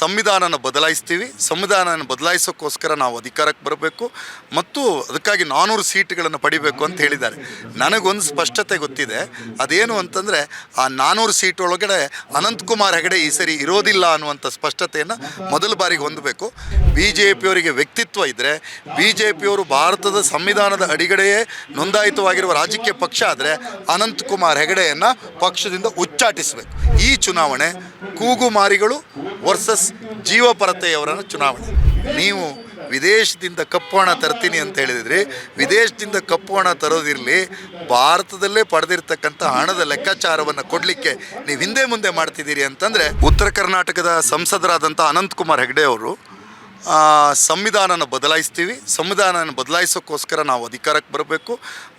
ಸಂವಿಧಾನನ ಬದಲಾಯಿಸ್ತೀವಿ. ಸಂವಿಧಾನನ ಬದಲಾಯಿಸೋಕ್ಕೋಸ್ಕರ ನಾವು ಅಧಿಕಾರಕ್ಕೆ ಬರಬೇಕು ಮತ್ತು ಅದಕ್ಕಾಗಿ ನಾನ್ನೂರು ಸೀಟ್ಗಳನ್ನು ಪಡಿಬೇಕು ಅಂತ ಹೇಳಿದ್ದಾರೆ. ನನಗೊಂದು ಸ್ಪಷ್ಟತೆ ಗೊತ್ತಿದೆ. ಅದೇನು ಅಂತಂದರೆ ಆ ನಾನ್ನೂರು ಸೀಟ್ ಒಳಗಡೆ ಅನಂತಕುಮಾರ್ ಹೆಗಡೆ ಈ ಸರಿ ಇರೋದಿಲ್ಲ ಅನ್ನುವಂಥ ಸ್ಪಷ್ಟತೆಯನ್ನು ಮೊದಲ ಬಾರಿಗೆ ಹೊಂದಬೇಕು. ಬಿ ಜೆ ಪಿಯವರಿಗೆ ವ್ಯಕ್ತಿತ್ವ ಇದ್ದರೆ ಬಿ ಜೆ ಪಿಯವರು ಭಾರತದ ಸಂವಿಧಾನದ ಅಡಿಗಡೆಯೇ ನೋಂದಾಯಿತವಾಗಿರುವ ರಾಜಕೀಯ ಪಕ್ಷ ಆದರೆ ಅನಂತಕುಮಾರ್ ಹೆಗಡೆಯನ್ನು ಪಕ್ಷದಿಂದ ಉಚ್ಚಾಟಿಸಬೇಕು. ಈ ಚುನಾವಣೆ ಕೂಗುಮಾರಿಗಳು ವರ್ಸಸ್ ಜೀವಪರತೆಯವರ ಚುನಾವಣೆ. ನೀವು ವಿದೇಶದಿಂದ ಕಪ್ಪು ಹಣ ತರ್ತೀನಿ ಅಂತ ಹೇಳಿದ್ರಿ, ವಿದೇಶದಿಂದ ಕಪ್ಪು ಹಣ ತರೋದಿರಲಿ, ಭಾರತದಲ್ಲೇ ಪಡೆದಿರ್ತಕ್ಕಂಥ ಹಣದ ಲೆಕ್ಕಾಚಾರವನ್ನು ಕೊಡಲಿಕ್ಕೆ ನೀವು ಹಿಂದೆ ಮುಂದೆ ಮಾಡ್ತಿದ್ದೀರಿ ಅಂತಂದರೆ, ಉತ್ತರ ಕರ್ನಾಟಕದ ಸಂಸದರಾದಂಥ ಅನಂತಕುಮಾರ್ ಹೆಗಡೆ ಅವರು ಸಂವಿಧಾನನ ಬದಲಾಯಿಸ್ತೀವಿ. ಸಂವಿಧಾನನ ಬದಲಾಯಿಸೋಕ್ಕೋಸ್ಕರ ನಾವು ಅಧಿಕಾರಕ್ಕೆ ಬರಬೇಕು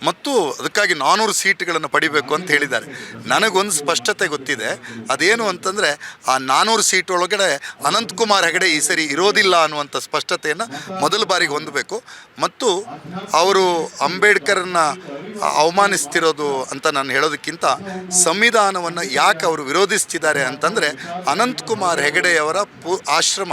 ಮತ್ತು ಅದಕ್ಕಾಗಿ ನಾನ್ನೂರು ಸೀಟ್ಗಳನ್ನು ಪಡಿಬೇಕು ಅಂತ ಹೇಳಿದ್ದಾರೆ. ನನಗೊಂದು ಸ್ಪಷ್ಟತೆ ಗೊತ್ತಿದೆ. ಅದೇನು ಅಂತಂದರೆ ಆ ನಾನ್ನೂರು ಸೀಟ್ ಒಳಗಡೆ ಅನಂತಕುಮಾರ್ ಹೆಗಡೆ ಈ ಸರಿ ಇರೋದಿಲ್ಲ ಅನ್ನುವಂಥ ಸ್ಪಷ್ಟತೆಯನ್ನು ಮೊದಲ ಬಾರಿಗೆ ಹೊಂದಬೇಕು. ಮತ್ತು ಅವರು ಅಂಬೇಡ್ಕರ್ನ ಅವಮಾನಿಸ್ತಿರೋದು ಅಂತ ನಾನು ಹೇಳೋದಕ್ಕಿಂತ ಸಂವಿಧಾನವನ್ನು ಯಾಕೆ ಅವರು ವಿರೋಧಿಸ್ತಿದ್ದಾರೆ ಅಂತಂದರೆ ಅನಂತಕುಮಾರ್ ಹೆಗಡೆಯವರ ಪು, ಆಶ್ರಮ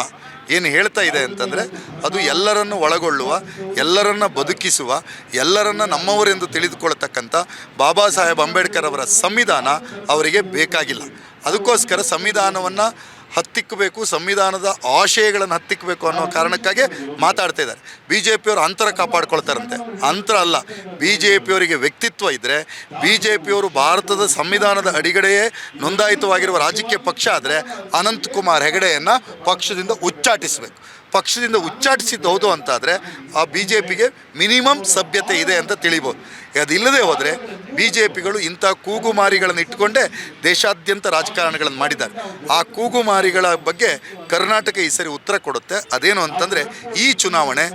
ಏನು ಹೇಳ್ತಾ ಇದೆ ಅಂತಂದರೆ ಅದು ಎಲ್ಲರನ್ನು ಒಳಗೊಳ್ಳುವ, ಎಲ್ಲರನ್ನ ಬದುಕಿಸುವ, ಎಲ್ಲರನ್ನ ನಮ್ಮವರೆಂದು ತಿಳಿದುಕೊಳ್ತಕ್ಕಂಥ ಬಾಬಾ ಸಾಹೇಬ್ ಅಂಬೇಡ್ಕರ್ ಅವರ ಸಂವಿಧಾನ ಅವರಿಗೆ ಬೇಕಾಗಿಲ್ಲ. ಅದಕ್ಕೋಸ್ಕರ ಸಂವಿಧಾನವನ್ನು ಹತ್ತಿಕ್ಕಬೇಕು, ಸಂವಿಧಾನದ ಆಶಯಗಳನ್ನು ಹತ್ತಿಕ್ಕಬೇಕು ಅನ್ನೋ ಕಾರಣಕ್ಕಾಗಿ ಮಾತಾಡ್ತಾ ಇದ್ದಾರೆ. ಬಿ ಜೆ ಪಿಯವರು ಅಂತರ ಕಾಪಾಡ್ಕೊಳ್ತಾರಂತೆ. ಅಂತರ ಅಲ್ಲ ಬಿ ಜೆ ಪಿಯವರಿಗೆ ವ್ಯಕ್ತಿತ್ವ ಇದ್ದರೆ ಬಿ ಜೆ ಪಿಯವರು ಭಾರತದ ಸಂವಿಧಾನದ ಅಡಿಗಡೆಯೇ ನೋಂದಾಯಿತವಾಗಿರುವ ರಾಜಕೀಯ ಪಕ್ಷ ಆದರೆ ಅನಂತಕುಮಾರ್ ಹೆಗಡೆಯನ್ನು ಪಕ್ಷದಿಂದ ಉಚ್ಚಾಟಿಸಬೇಕು. ಪಕ್ಷದಿಂದ ಉಚ್ಚಾಟಿಸಿದ್ದು ಹೌದು ಅಂತಾದರೆ ಆ ಬಿ ಜೆ ಪಿಗೆ ಮಿನಿಮಮ್ ಸಭ್ಯತೆ ಇದೆ ಅಂತ ತಿಳಿಬೋದು. ಅದಿಲ್ಲದೆ ಹೋದರೆ ಬಿ ಜೆ ಪಿಗಳು ಇಂಥ ಕೂಗುಮಾರಿಗಳನ್ನು ಇಟ್ಟುಕೊಂಡೇ ದೇಶಾದ್ಯಂತ ರಾಜಕಾರಣಗಳನ್ನು ಮಾಡಿದ್ದಾರೆ. ಆ ಕೂಗುಮಾರಿಗಳ ಬಗ್ಗೆ ಕರ್ನಾಟಕ ಈ ಸರಿ ಉತ್ತರ ಕೊಡುತ್ತೆ. ಅದೇನು ಅಂತಂದರೆ ಈ ಚುನಾವಣೆ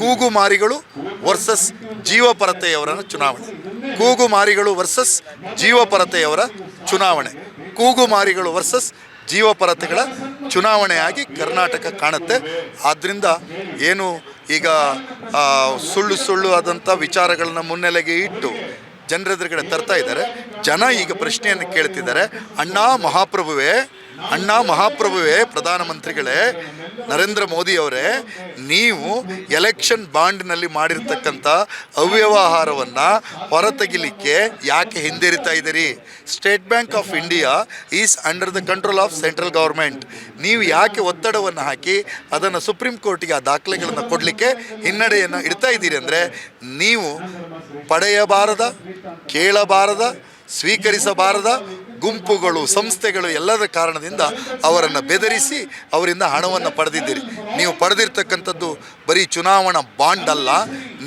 ಕೂಗುಮಾರಿಗಳು ವರ್ಸಸ್ ಜೀವಪರತೆಯವರ ಚುನಾವಣೆ. ಕೂಗುಮಾರಿಗಳು ವರ್ಸಸ್ ಜೀವಪರತೆಯವರ ಚುನಾವಣೆ. ಕೂಗುಮಾರಿಗಳು ವರ್ಸಸ್ ಜೀವಪರತೆಗಳ ಚುನಾವಣೆಯಾಗಿ ಕರ್ನಾಟಕ ಕಾಣುತ್ತೆ. ಆದ್ದರಿಂದ ಏನು ಈಗ ಸುಳ್ಳು ಸುಳ್ಳು ಆದಂಥ ವಿಚಾರಗಳನ್ನು ಮುನ್ನೆಲೆಗೆ ಇಟ್ಟು ಜನರೆದುರುಗಡೆ ತರ್ತಾ ಇದ್ದಾರೆ. ಜನ ಈಗ ಪ್ರಶ್ನೆಯನ್ನು ಕೇಳ್ತಿದ್ದಾರೆ. ಅಣ್ಣಾ ಮಹಾಪ್ರಭುವೇ ಅಣ್ಣ ಮಹಾಪ್ರಭುವೇ, ಪ್ರಧಾನಮಂತ್ರಿಗಳೇ, ನರೇಂದ್ರ ಮೋದಿ ಅವರೇ ನೀವು ಎಲೆಕ್ಷನ್ ಬಾಂಡ್ನಲ್ಲಿ ಮಾಡಿರ್ತಕ್ಕಂಥ ಅವ್ಯವಹಾರವನ್ನು ಹೊರತೆಗಿಲಿಕ್ಕೆ ಯಾಕೆ ಹಿಂದಿರಿತಾ ಇದ್ದೀರಿ? State Bank of India is under the control of central government ನೀವು ಯಾಕೆ ಒತ್ತಡವನ್ನು ಹಾಕಿ ಅದನ್ನು ಸುಪ್ರೀಂ ಕೋರ್ಟಿಗೆ ಆ ದಾಖಲೆಗಳನ್ನು ಕೊಡಲಿಕ್ಕೆ ಹಿನ್ನಡೆಯನ್ನು ಇಡ್ತಾ ಇದ್ದೀರಿ ಅಂದರೆ ನೀವು ಪಡೆಯಬಾರದ, ಕೇಳಬಾರದ, ಸ್ವೀಕರಿಸಬಾರದ ಗುಂಪುಗಳು, ಸಂಸ್ಥೆಗಳು ಎಲ್ಲದ ಕಾರಣದಿಂದ ಅವರನ್ನು ಬೆದರಿಸಿ ಅವರಿಂದ ಹಣವನ್ನು ಪಡೆದಿದ್ದೀರಿ. ನೀವು ಪಡೆದಿರ್ತಕ್ಕಂಥದ್ದು ಬರೀ ಚುನಾವಣಾ ಬಾಂಡ್ ಅಲ್ಲ,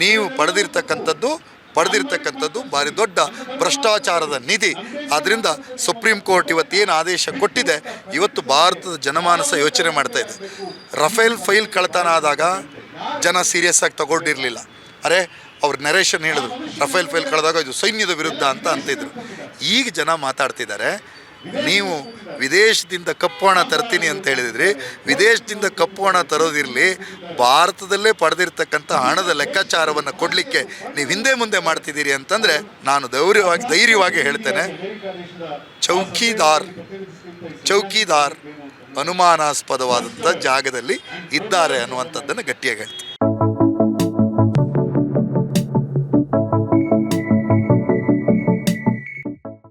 ನೀವು ಪಡೆದಿರ್ತಕ್ಕಂಥದ್ದು ಪಡೆದಿರ್ತಕ್ಕಂಥದ್ದು ಭಾರಿ ದೊಡ್ಡ ಭ್ರಷ್ಟಾಚಾರದ ನಿಧಿ. ಆದ್ದರಿಂದ ಸುಪ್ರೀಂ ಕೋರ್ಟ್ ಇವತ್ತು ಏನು ಆದೇಶ ಕೊಟ್ಟಿದೆ, ಇವತ್ತು ಭಾರತದ ಜನಮಾನಸ ಯೋಚನೆ ಮಾಡ್ತಾ ಇದೆ. ರಫೇಲ್ ಫೈಲ್ ಕಳ್ತನ ಆದಾಗ ಜನ ಸೀರಿಯಸ್ ಆಗಿ ತಗೊಂಡಿರಲಿಲ್ಲ. ಅರೆ, ಅವ್ರ ನರೇಶನ್ ಹೇಳಿದ್ರು, ರಫೇಲ್ ಫೈಲ್ ಕಳೆದಾಗ ಇದು ಸೈನ್ಯದ ವಿರುದ್ಧ ಅಂತ ಅಂತಿದ್ರು. ಈಗ ಜನ ಮಾತಾಡ್ತಿದ್ದಾರೆ. ನೀವು ವಿದೇಶದಿಂದ ಕಪ್ಪು ಹಣ ತರ್ತೀನಿ ಅಂತ ಹೇಳಿದ್ರಿ. ವಿದೇಶದಿಂದ ಕಪ್ಪು ಹಣ ತರೋದಿರಲಿ, ಭಾರತದಲ್ಲೇ ಪಡೆದಿರ್ತಕ್ಕಂಥ ಹಣದ ಲೆಕ್ಕಾಚಾರವನ್ನು ಕೊಡಲಿಕ್ಕೆ ನೀವು ಹಿಂದೆ ಮುಂದೆ ಮಾಡ್ತಿದ್ದೀರಿ ಅಂತಂದರೆ ನಾನು ಧೈರ್ಯವಾಗಿ ಧೈರ್ಯವಾಗಿ ಹೇಳ್ತೇನೆ. ಚೌಕಿದಾರ್ ಚೌಕಿದಾರ್ ಅನುಮಾನಾಸ್ಪದವಾದಂಥ ಜಾಗದಲ್ಲಿ ಇದ್ದಾರೆ ಅನ್ನುವಂಥದ್ದನ್ನು ಗಟ್ಟಿಯಾಗಿ ಹೇಳ್ತೀನಿ.